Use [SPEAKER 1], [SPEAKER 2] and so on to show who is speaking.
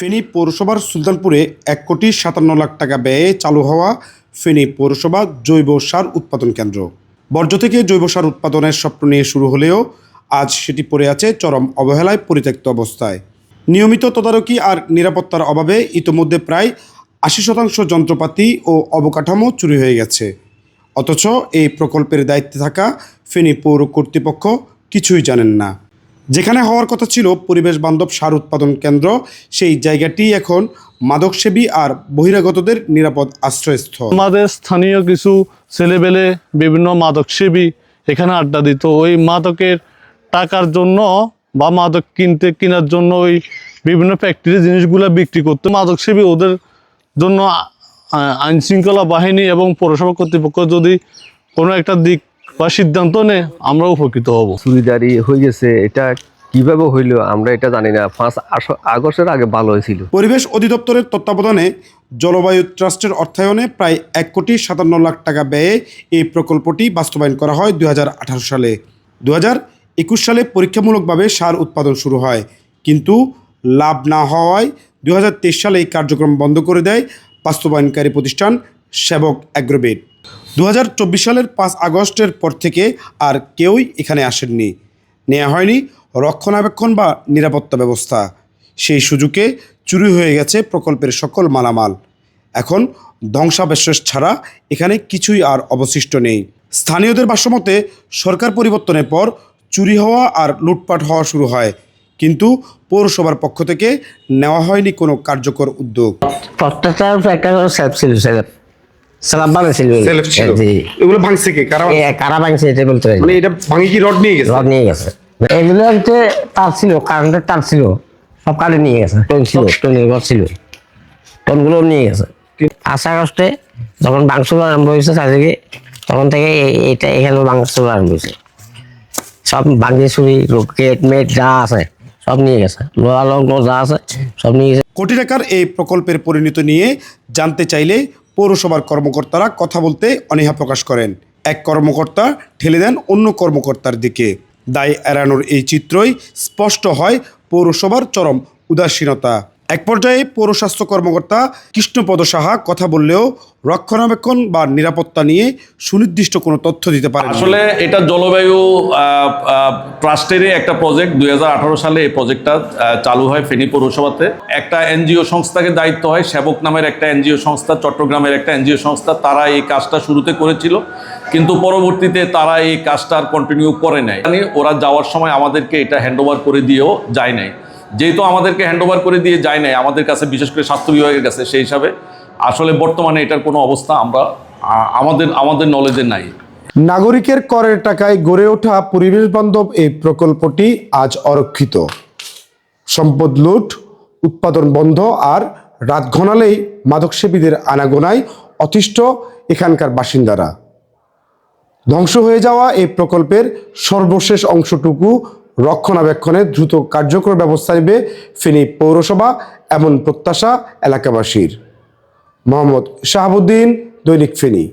[SPEAKER 1] ফেনী পৌরসভার সুলতানপুরে এক কোটি সাতান্ন লাখ টাকা ব্যয়ে চালু হওয়া ফেনী পৌরসভা জৈব সার উৎপাদন কেন্দ্র। বর্জ্য থেকে জৈব সার উৎপাদনের স্বপ্ন নিয়ে শুরু হলেও আজ সেটি পড়ে আছে চরম অবহেলায় পরিত্যক্ত অবস্থায়। নিয়মিত তদারকি আর নিরাপত্তার অভাবে ইতোমধ্যে প্রায় আশি শতাংশ যন্ত্রপাতি ও অবকাঠামো চুরি হয়ে গেছে। অথচ এই প্রকল্পের দায়িত্বে থাকা ফেনী পৌর কর্তৃপক্ষ কিছুই জানেন না। যেখানে হওয়ার কথা ছিল পরিবেশ বান্ধব সার উৎপাদন কেন্দ্র, সেই জায়গাটি এখন মাদকসেবী আর বহিরাগতদের নিরাপদ আশ্রয়স্থল
[SPEAKER 2] আমাদের স্থানীয় কিছু ছেলেবেলে বিভিন্ন মাদকসেবী এখানে আড্ডা দিত। ওই মাদকের টাকার জন্য বা মাদক কিনতে, কেনার জন্য ওই বিভিন্ন ফ্যাক্টরি জিনিসগুলো বিক্রি করতো। মাদকসেবী ওদের জন্য আইনশৃঙ্খলা বাহিনী এবং পৌরসভা কর্তৃপক্ষ যদি কোনো একটা দিক বা সিদ্ধান্ত নেয় আমরা উপকৃত হব।
[SPEAKER 3] চুরিদারি হয়ে গেছে এটা কীভাবে হইল আমরা এটা জানি না। পাঁচ আগস্টের আগে ভালো হয়েছিল।
[SPEAKER 1] পরিবেশ অধিদপ্তরের তত্ত্বাবধানে জলবায়ু ট্রাস্টের অর্থায়নে প্রায় এক কোটি সাতান্ন লাখ টাকা ব্যয়ে এই প্রকল্পটি বাস্তবায়ন করা হয় দুই হাজার আঠারো সালে। দু একুশ সালে পরীক্ষামূলকভাবে সার উৎপাদন শুরু হয় কিন্তু লাভ না হওয়ায় দুই হাজার তেইশ সালে এই কার্যক্রম বন্ধ করে দেয় বাস্তবায়নকারী প্রতিষ্ঠান সেবক অ্যাগ্রোবেট। দু হাজার চব্বিশ সালের পাঁচ আগস্টের পর থেকে আর কেউই এখানে আসেননি। নেওয়া হয়নি রক্ষণাবেক্ষণ বা নিরাপত্তা ব্যবস্থা। সেই সুযোগে চুরি হয়ে গেছে প্রকল্পের সকল মালামাল। এখন ধ্বংসাবশেষ ছাড়া এখানে কিছুই আর অবশিষ্ট নেই। স্থানীয়দের ভাষ্যমতে, সরকার পরিবর্তনের পর চুরি হওয়া আর লুটপাট হওয়া শুরু হয়। কিন্তু পৌরসভার পক্ষ থেকে নেওয়া হয়নি কোনো কার্যকর উদ্যোগ।
[SPEAKER 4] করে সেলফ ছিল। সালাম বানাইছিল
[SPEAKER 1] এগুলো ভাঙছে কে? কারা
[SPEAKER 4] এ কারা ভাঙছে এটা বলতে পারি
[SPEAKER 1] মানে এটা ভাঙি কি রড নিয়ে গেছে?
[SPEAKER 4] রড নিয়ে গেছে। এগুলো হচ্ছে তার ছিল কারেন্টের তার ছিল। সব কালে নিয়ে গেছে। টোন ছিল টোনের ঘর ছিল। টোনগুলো নিয়ে গেছে। আশা আগস্টে যখন মাংস আরম্ভ হয়েছে চারিদিকে তখন থেকে এটা এখানে মাংস আরম্ভ হয়েছে। সব ভাঙি চুরি গেট মেট যা আছে সব নিয়ে গেছে। লোহা লগ্ন যা আছে সব নিয়ে গেছে।
[SPEAKER 1] কোটি টাকার এই প্রকল্পের পরিণতি নিয়ে জানতে চাইলে পৌরসভার কর্মকর্তারা কথা বলতে অনীহা প্রকাশ করেন। এক কর্মকর্তা ঠেলে দেন অন্য কর্মকর্তার দিকে। দায় এড়ানোর এই চিত্রই স্পষ্ট হয় পৌরসভার চরম উদাসীনতা। এক পর্যায়ে পৌরস্বাস্থ্য কর্মকর্তা কৃষ্ণপদ সাহা কথা বললেও রক্ষণাবেক্ষণ বা নিরাপত্তা নিয়ে সুনির্দিষ্ট কোনো তথ্য দিতে পারে
[SPEAKER 5] আসলে এটা জলবায়ু ট্রাস্টেরই একটা প্রজেক্ট দুই হাজার আঠারো সালে এই প্রজেক্টটা চালু হয় ফেনী পৌরসভাতে। একটা এনজিও সংস্থাকে দায়িত্ব হয়, সেবক নামের একটা এনজিও সংস্থা, চট্টগ্রামের একটা এনজিও সংস্থা। তারা এই কাজটা শুরুতে করেছিল, কিন্তু পরবর্তীতে তারা এই কাজটা আর কন্টিনিউ করে নাই। মানে ওরা যাওয়ার সময় আমাদেরকে এটা হ্যান্ডওভার করে দিয়েও যায় নাই। যেহেতু আমাদেরকে হ্যান্ডওভার করে দিয়ে যায় নাই, আমাদের কাছে বিশেষ করে স্বাস্থ্য বিভাগের কাছে সেই হিসাবে, আসলে বর্তমানে এটার কোনো অবস্থা আমরা আমাদের আমাদের নলেজে নাই।
[SPEAKER 1] নাগরিকের করের টাকায় গড়ে ওঠা পরিবেশ বান্ধব এই প্রকল্পটি আজ অরক্ষিত। সম্পদ লুট, উৎপাদন বন্ধ আর রাত ঘনালেই মাদকসেবীদের আনাগোনায় অতিষ্ঠ এখানকার বাসিন্দারা। ধ্বংস হয়ে যাওয়া এই প্রকল্পের সর্বশেষ অংশটুকু রক্ষণাবেক্ষণে দ্রুত কার্যকর ব্যবস্থা নেবে ফেনী পৌরসভা এমন প্রত্যাশা এলাকাবাসীর। মোহাম্মদ শাহাবুদ্দিন দৈনিক ফেনী।